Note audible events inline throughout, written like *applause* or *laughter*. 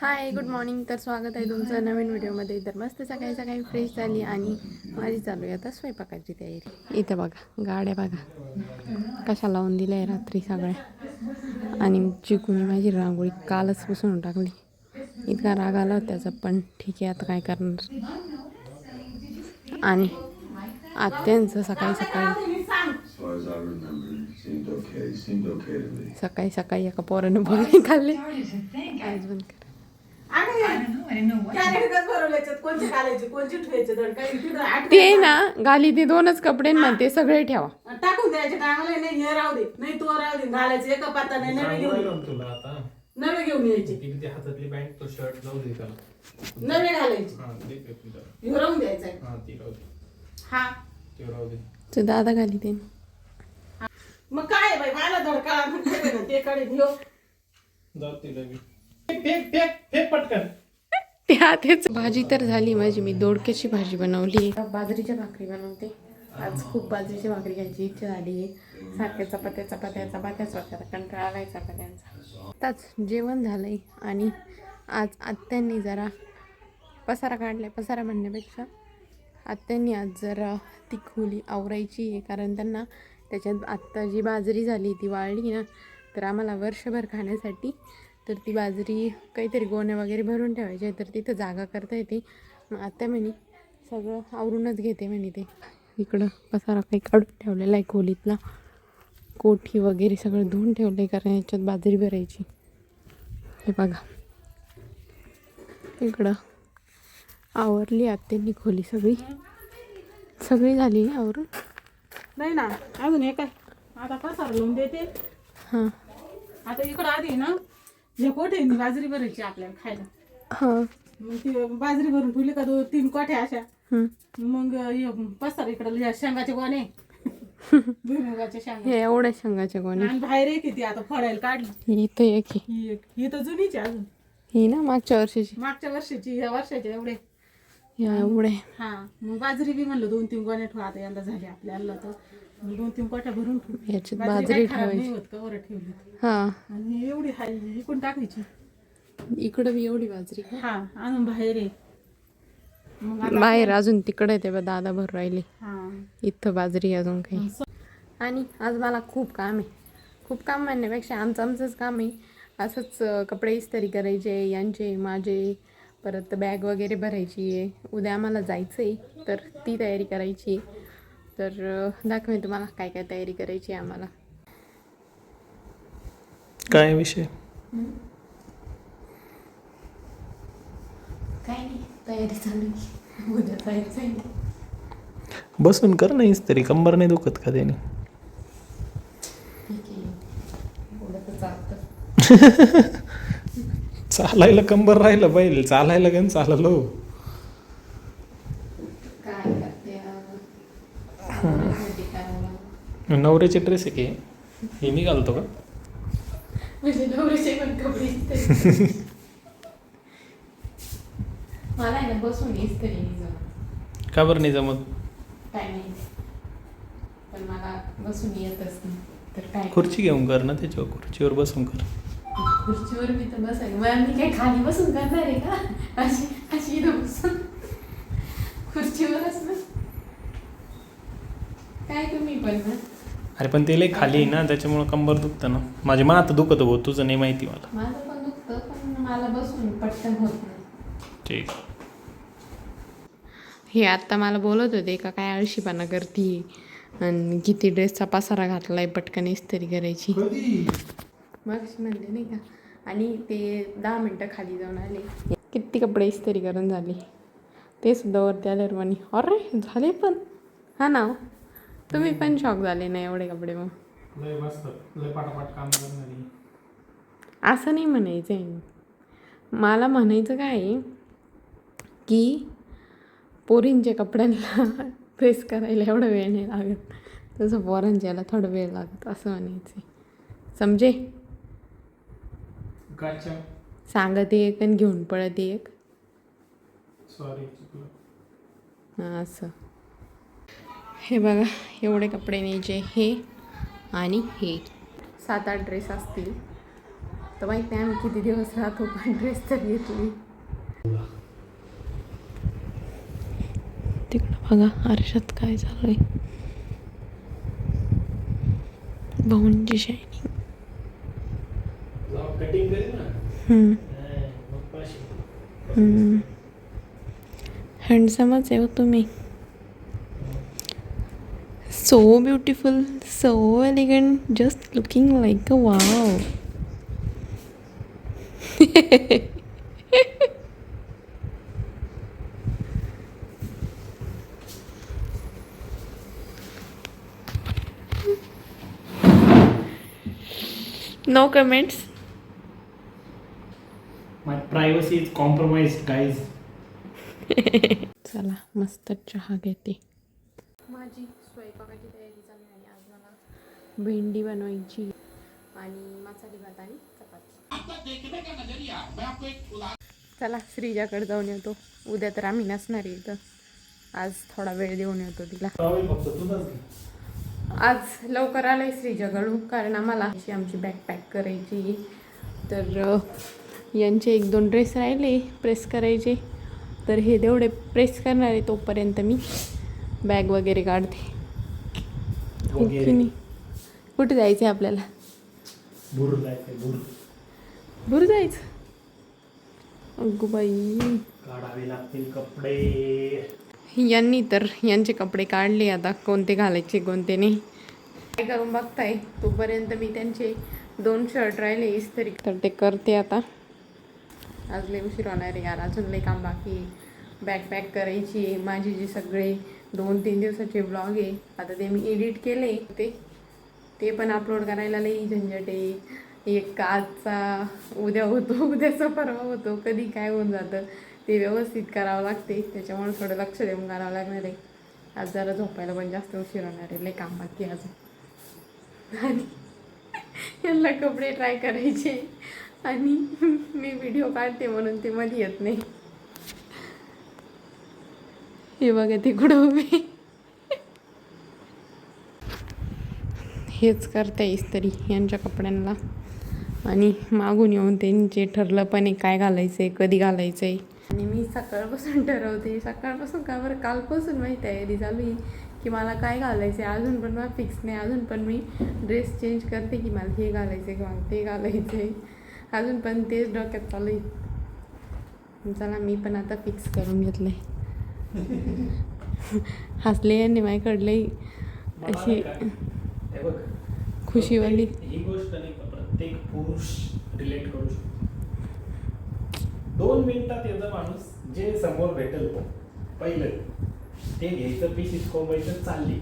Hi good morning तर स्वागत आहे तुमचं नवीन व्हिडिओमध्ये. तर मस्त सकाळी सकाळी फ्रेश झाली आणि माझी चालू आहे आता स्वयंपाकाची तयारी. इथं बघा गाड्या बघा. कशा लावून दिल्या आहे रात्री सगळ्या. आणि चिकून माझी रांगोळी कालच पुसून टाकली. इतका राग आला होता त्याचा पण ठीक आहे आता काय करणार? आणि आत्यांचं सकाळी सकाळी सकाळी सकाळी एका पोरानं बोलणे खाल्ले. आज बंद कर कॅरेटच भरवले याच्यात कोणची घालायची कोणची ठेवायची धड काही तिथं आठ ते ना घाली ते दोनच कपडे ना ते सगळे ठेवा. टाकून द्यायचे टांगले नाही हे राहू दे नाही तो राहू दे घालायचे एका पाता नाही नवे घेऊन. सांगितलं तुला आता. नवे घेऊन यायचे. ती किती हातातली बँक तो शर्ट जाऊ दे त्याला. नवे घालायचे. हा राहून द्यायचा हा ती राहू दे. हा. ते राहू दे. तो दादा घाली ते मग काय आहे बाई मला धडका ते कडे घेऊ. जाऊ तिला बी. फेक फेक फेक फेक पटकन. त्यातच भाजी तर झाली माझी. मी दोडक्याची भाजी बनवली. बाजरीच्या भाकरी बनवते. आज खूप बाजरीची भाकरी घ्यायची इच्छा झाली. आहे सारख्या चपात्या चपात्या चपात्या चपात्या कंटाळा आलाय चपात्यांचा. आताच जेवण झालंय आणि आज आत्यांनी जरा पसारा काढलाय. पसारा म्हणण्यापेक्षा आत्यांनी आज जरा ती खोली आवरायची आहे. कारण त्यांना त्याच्यात आत्ता जी बाजरी झाली ती वाळली ना तर आम्हाला वर्षभर खाण्यासाठी तर ती बाजरी काहीतरी गोण्या वगैरे भरून ठेवायची आहे तर तिथं जागा करता येते. मग आत्या म्हणे सगळं आवरूनच घेते म्हणे ते. इकडं पसारा काही काढून ठेवलेला आहे खोलीतला. कोठी वगैरे सगळं धुवून ठेवलं आहे कारण याच्यात बाजरी भरायची. हे बघा. इकडं आवरली आत्यांनी खोली सगळी. सगळी झाली आवरून? नाही ना अजून हे काय आता पसार लावून देते. हां. आता इकडं आधी ना हे कोठे बाजरी भरायची आपल्याला खायला. हां. मग ती बाजरी भरून ठेवली का दोन तीन कोठ्या अशा? हं. मग हे पसार इकडं या शेंगाचे गोणे. भुईमुगाच्या शेंगा. हे एवढ्या शेंगाच्या गोण्या आणि बाहेर एक किती आता फोडायला काढली. इथं एक आहे. ही एक. ही तर जुनीच अजून. ही ना मागच्या वर्षीची. मागच्या वर्षाची या वर्षाच्या एवढे. या एवढे. हा. मग बाजरी बी म्हणलं दोन तीन गोण्या ठेवा आता यंदा झाली आपल्याला तर. दोन तीन कोट्या भरून ठेवू याच्यात बाजरी ठेवायची. ठेवली हां. आणि एवढी हाय इकडून टाकायची. इकडं बी एवढी बाजरी? हा अजून बाहेर आहे. मग आता बाहेर अजून तिकडे ते बा दादा भर राहिले. हा. इथं बाजरी अजून काही. आणि आज मला खूप काम आहे. खूप काम म्हणण्यापेक्षा आमचं आमचंच काम आहे. असंच अं, कपडे इस्त्री करायचे यांचे माझे. परत बॅग वगैरे भरायची आहे. उद्या आम्हाला जायचं आहे तर ती तयारी करायची आहे. तर अं, दाखवेन तुम्हाला काय काय तयारी करायची आहे आम्हाला. काय विषय? काय नाही तयारी चालू. उद्या बसून कर नाहीस तरी कंबर नाही दुखत का त्याने? ठीक आहे. उद्या तर चालतं. *laughs* चालायला कंबर राहिलं पाहिजे चालायला काय चाललो काय करते काय नवऱ्याचे ड्रेस आहे की? हे मी घालतो का? म्हणजे नवरीचे पण कपडे इस्त्री. मला आहे ना बसून इस्त्री नाही जमत. का बरं नाही जमत? काय नाही पण मला बसून येतच नाही. तर काय खुर्ची घेऊन कर ना त्याच्यावर खुर्चीवर बसून कर. खुर्चीवर मी तर बसाय मग मी काय खाली बसून करणार आहे का? अशी अशी इथं बसून. खुर्चीवरच ना. काय तुम्ही पण ना? अरे पण ते लय खाली आहे ना त्याच्यामुळं कंबर दुखतं ना. माझे मा आता दुखत हो तुझं नाही माहिती मला. माझं पण दुखतं पण मला बसून पटकन होत नाही. ठीक. हे आत्ता मला बोलत होते का काय आळशीपणा करते? आणि किती ड्रेसचा पसारा घातलाय पटकन इस्त्री करायची. मग म्हणले नाही का? आणि ते दहा मिनटं खाली जाऊन आले. किती कपडे इस्त्री करून झाले. ते सुद्धा वरती आल्यावर म्हणे अरे झाले पण. हा ना हो. तुम्ही पण शॉक झाले ना एवढे कपडे मग? लय मस्त. लय पाटापाट काम करणारी असं नाही म्हणायचं आहे मला म्हणायचं काय की पोरींच्या कपड्यांना *laughs* प्रेस करायला एवढा वेळ नाही लागत. तसं पोरांच्याला थोडा वेळ लागत असं म्हणायचं समजे? सांगत एक आणि घेऊन पळत एक. सॉरी असं. हे बघा एवढे कपडे न्यायचे. हे आणि हे. सात आठ ड्रेस असतील. तर माहीत नाही आम्ही किती दिवस राहतो पण ड्रेस तर घेतली. तिकडं बघा आरशात काय चालू आहे भाऊंची शायनिंग. हँडसमच आहे हो तुम्ही. So beautiful so elegant just looking like a wow *laughs* no comments My privacy is compromised, guys. चला मस्त चहा घेते माझी स्वयंपाकाची तयारी आहे आणि आज मला भेंडी बनवायची. आणि मसाले भात आणि चपाती. चला श्रीजाकडे जाऊन येतो. उद्या तर आम्ही नसणार आहे इथं. आज थोडा वेळ देऊन येतो तिला. आज लवकर आलाय श्रीजाकडून कारण आम्हाला अशी आमची बॅग पॅक करायची तर यांचे एक दोन ड्रेस राहिले प्रेस करायचे. तर हे तेवढे प्रेस करणार आहे तोपर्यंत मी बॅग वगैरे काढते. वगैरे. नाही कुठे जायचं आहे आपल्याला? भूर जायचंय, भूर. जायचं? अगो बाई. काढावे लागतील कपडे. यांनी तर यांचे कपडे काढले आता कोणते घालायचे कोणते नाही. काय करून बघताय? तोपर्यंत मी त्यांचे दोन शर्ट राहिले इस्त्री तर. ते करते आता. आज लय उशीर होणार आहे यार अजून लय काम बाकी बॅग पॅक करायची आहे माझे जे सगळे दोन तीन दिवसाचे ब्लॉग आहे. आता ते मी एडिट केले ते ते पण अपलोड करायला लई झंझट आहे. एक आजचा उद्या होतो उद्याचा परवा होतो. कधी काय होऊन जातं. ते व्यवस्थित करावं लागते. त्याच्यामुळे थोडं लक्ष देऊन करावं लागणार आहे. आज जरा झोपायला पण जास्त उशीर होणार आहे. लय काम बाकी अजून. आणि यांना कपडे ट्राय करायचे. आणि मी व्हिडिओ काढते म्हणून ते मध्ये येत नाही. हे बघा ते कुठं हेच करते इस्त्री यांच्या कपड्यांना आणि मागून येऊन त्यांचे ठरलं पण आहे काय घालायचं आहे कधी घालायचं आहे आणि मी सकाळपासून ठरवते. सकाळपासून का बरं? कालपासून माझी तयारी चालू आहे की मला काय घालायचं आहे अजून पण मला फिक्स नाही. अजून पण मी ड्रेस चेंज करते की मला हे घालायचं आहे किंवा ते घालायचं आहे अजून पण तेच डोक्यात चालू आहे. चला मी पण आता फिक्स करून घेतलं आहे हसले यांनी माझ्याकडले मला अशी? हे खुशीवाली. ही गोष्ट नाही प्रत्येक पुरुष रिलेट करू शकतो. दोन मिनिटात याचा माणूस जे समोर भेटेल तो. पहिलं ते घ्यायचं पिशीत कोंबायचं चालली.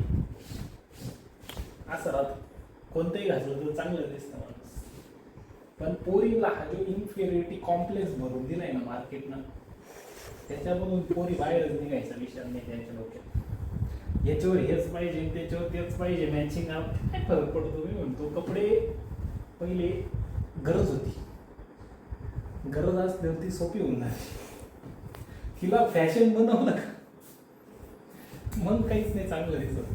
असं राहत. कोणतंही घातलं तर चांगलं दिसतं माणूस. पण पोरीला हा जो इन्फिरिटी कॉम्प्लेक्स भरून दिलाय ना मार्केटनं त्याच्यामधून पोरी बाहेरच निघायचा विषय नाही त्यांच्या डोक्यात. याच्यावर हेच पाहिजे त्याच्यावर तेच पाहिजे. मॅचिंग काय फरक पडतो मी म्हणतो? कपडे पहिले गरज होती. गरज असल्यावर ती सोपी होऊन जाते तिला फॅशन बनवलं का? मग काहीच नाही चांगलं दिसत.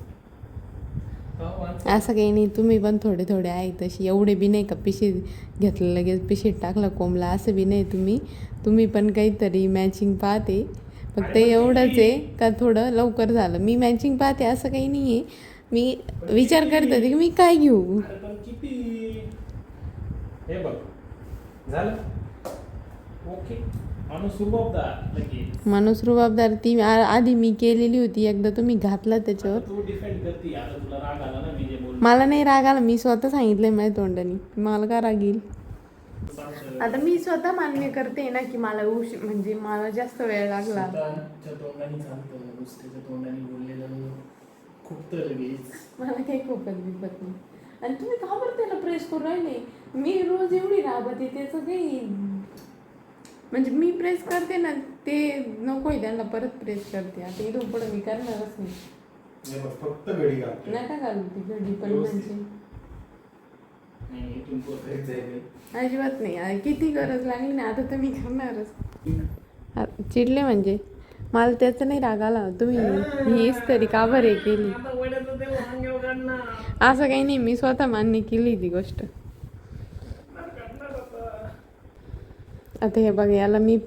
असं काही नाही तुम्ही पण थोडे थोडे आहे तशी. एवढे बी नाही का पिशीत घेतलं लगेच पिशीत टाकलं कोंबला असं बी नाही तुम्ही. तुम्ही पण काहीतरी मॅचिंग पाहते. फक्त एवढंच आहे का थोडं लवकर झालं. मी मॅचिंग पाहते असं काही नाही आहे. मी विचार करत होते की मी काय घेऊ? हे माणूस रुबाबदार लगेच. माणूस रुबाबदार ती आ- आधी मी केलेली होती एकदा तुम्ही घातला त्याच्यावर. मला नाही राग आला मी स्वतः सांगितलंय माझ्या तोंडाने. मला का राग येईल? आता मी स्वतः मान्य करते ना की मला उश म्हणजे मला जास्त वेळ लागला. मला काही खूपच बिपत नाही. आणि तुम्ही का बरं त्याला प्रेस करू राहिले? मी रोज एवढी राबते त्याचं काही म्हणजे मी प्रेस करते ना ते नकोय त्यांना परत प्रेस करते. आता इथून पुढे मी करणारच नाही. हे बघ, फक्त घडी घाल नका घालू ती घडी पण व्यवस्थित. म्हणजे. नाही इथून अजिबात नाही. आ, किती गरज लागली ना आता तर मी करणारच. आ, चिडले म्हणजे? मला त्याचा नाही राग आला. तुम्ही हीच तरी का बरं हे केली? आता वड्याचं ते वांग्यावर काढणार. असं काही नाही मी स्वतः मान्य केली ती गोष्ट. आता. आता हे बघ याला मी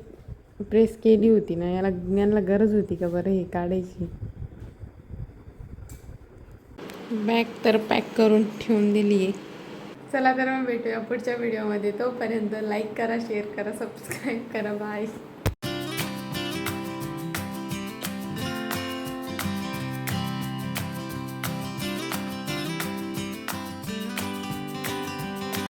प्रेस केली होती ना याला यांना गरज होती का बरं हे काढायची? बॅग तर पॅक करून ठेवून दिली आहे. चला तर मग भेटूया पुढच्या व्हिडिओमध्ये तोपर्यंत लाईक करा शेअर करा सबस्क्राईब करा. बाय